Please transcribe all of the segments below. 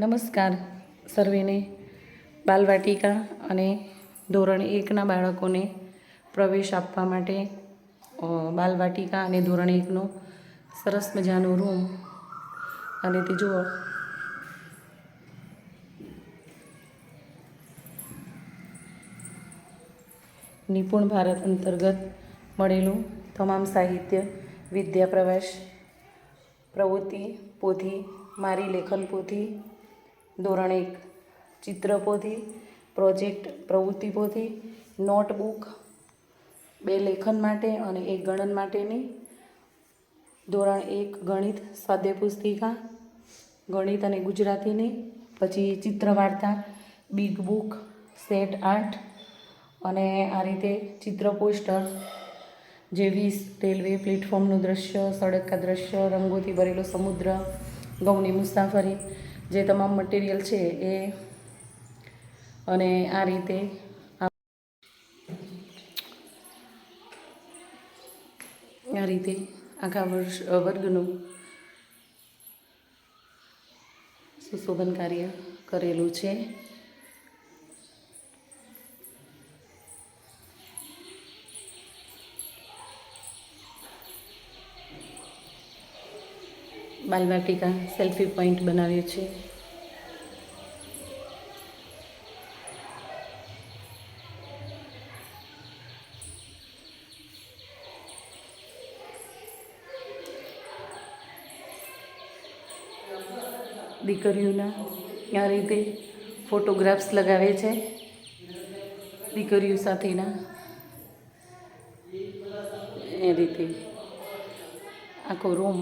નમસ્કાર સર્વેને. બાલવાટિકા અને ધોરણ એકના બાળકોને પ્રવેશ આપવા માટે બાલવાટિકા અને ધોરણ એકનો સરસ મજાનો રૂમ અને તે જુઓ. નિપુણ ભારત અંતર્ગત મળેલું તમામ સાહિત્ય, વિદ્યા પ્રવેશ, પ્રવૃત્તિ, પોથી, મારી લેખન પોથી ધોરણ એક ચિત્રપોથી પ્રોજેક્ટ પ્રવૃત્તિ પોથી, નોટબુક, બે લેખન માટે અને એક ગણન માટેની. ધોરણ એક, ગણિત, સ્વાધ્યાય પુસ્તિકા, ગણિત અને ગુજરાતીની. પછી ચિત્ર વાર્તા બિગ બુક સેટ આર્ટ અને આ રીતે ચિત્ર પોસ્ટર જે વીસ રેલવે પ્લેટફોર્મનું દ્રશ્ય, સડક કા દ્રશ્ય, રંગોથી ભરેલો સમુદ્ર ઘઉંની મુસાફરી જે તમામ મટીરિયલ છે એ અને આ રીતે આ રીતે આખા વર્ષ વર્ગનું સુશોભન કાર્ય કરેલું છે. બાલવાટિકા સેલ્ફી પોઈન્ટ બનાવ્યું છે. દીકરીઓના આ રીતે ફોટોગ્રાફ્સ લગાવે છે. દીકરીઓ સાથેના એ રીતે આખો રૂમ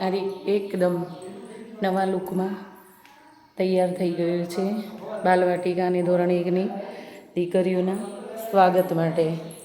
આ એકદમ નવા લુકમાં તૈયાર થઈ ગયો છે. બાલવાટિકાની ધોરણ એકની દીકરીઓના સ્વાગત માટે.